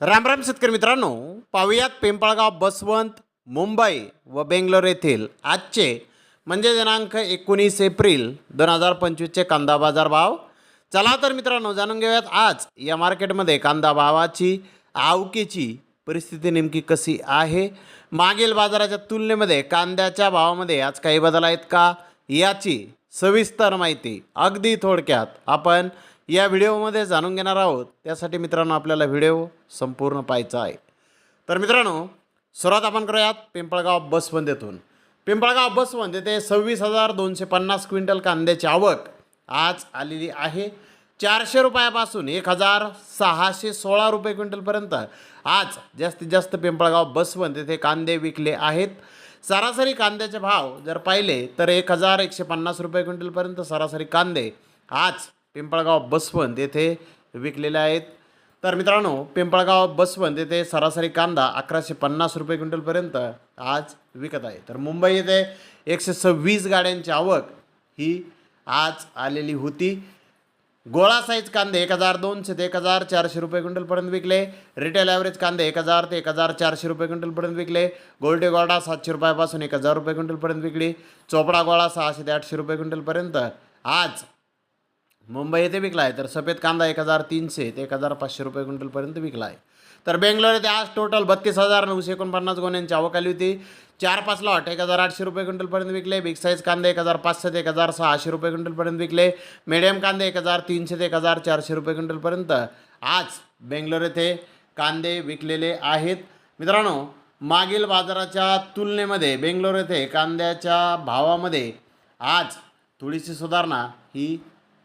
राम राम शेतकरी मित्रांनो पाहुयात पिंपळगाव बसवंत मुंबई व बेंगलोर येथील आजचे म्हणजे दिनांक एकोणीस एप्रिल दोन हजार पंचवीसचे कांदा बाजार भाव. चला तर मित्रांनो जाणून घेऊयात आज या मार्केटमध्ये कांदा भावाची आवकेची परिस्थिती नेमकी कशी आहे? मागील बाजाराच्या तुलनेमध्ये कांद्याच्या भावामध्ये आज काही बदल आहेत का? याची सविस्तर माहिती अगदी थोडक्यात आपण या व्हिडिओमध्ये जाणून घेणार आहोत. त्यासाठी मित्रांनो आपल्याला व्हिडिओ संपूर्ण पाहायचा आहे. तर मित्रांनो सुरुवात आपण करूयात पिंपळगाव बसवंदेतून पिंपळगाव बसवंत येथे सव्वीस हजार दोनशे पन्नास क्विंटल कांद्याची आवक आज आलेली आहे. चारशे रुपयापासून एक हजार सहाशे सोळा रुपये क्विंटलपर्यंत आज जास्तीत जास्त पिंपळगाव बसवंत येथे कांदे विकले आहेत. सरासरी कांद्याचे भाव जर पाहिले तर एक हजार एकशे पन्नास रुपये क्विंटलपर्यंत सरासरी कांदे आज पिंपळगाव बसवंत येथे विकलेले आहेत. तर मित्रांनो पिंपळगाव बसवंत येथे सरासरी कांदा अकराशे पन्नास रुपये क्विंटलपर्यंत आज विकत आहे. तर मुंबई येथे एकशे सव्वीस गाड्यांची आवक ही आज आलेली होती. गोळा साईज कांदे एक हजार दोनशे ते एक हजार चारशे रुपये क्विंटलपर्यंत विकले. रिटेल ॲव्हरेज कांदे एक हजार ते एक हजार चारशे रुपये क्विंटलपर्यंत विकले. गोल्डे गोळा सातशे रुपयापासून एक हजार रुपये क्विंटलपर्यंत विकली. चोपडा गोळा सहाशे ते आठशे रुपये क्विंटलपर्यंत आज मुंबई येथे विकला आहे तर सफेद कांदा एक हजार तीनशे ते एक हजार पाचशे रुपये क्विंटलपर्यंत विकला आहे तर बेंगलोर येथे आज टोटल बत्तीस हजार नऊशे एकोणपन्नास गोण्यांची आवक आली होती. चार पाच लॉट एक हजार आठशे रुपये क्विंटलपर्यंत विकले. बिग साईज कांदे एक हजार पाचशे ते एक हजार सहाशे रुपये क्विंटलपर्यंत विकले. मिडियम कांदे एक हजार तीनशे ते एक हजार चारशे रुपये क्विंटलपर्यंत आज बेंगलोर येथे कांदे विकलेले आहेत. मित्रांनो मागील बाजाराच्या तुलनेमध्ये बेंगलोर येथे कांद्याच्या भावामध्ये आज थोडीशी सुधारणा ही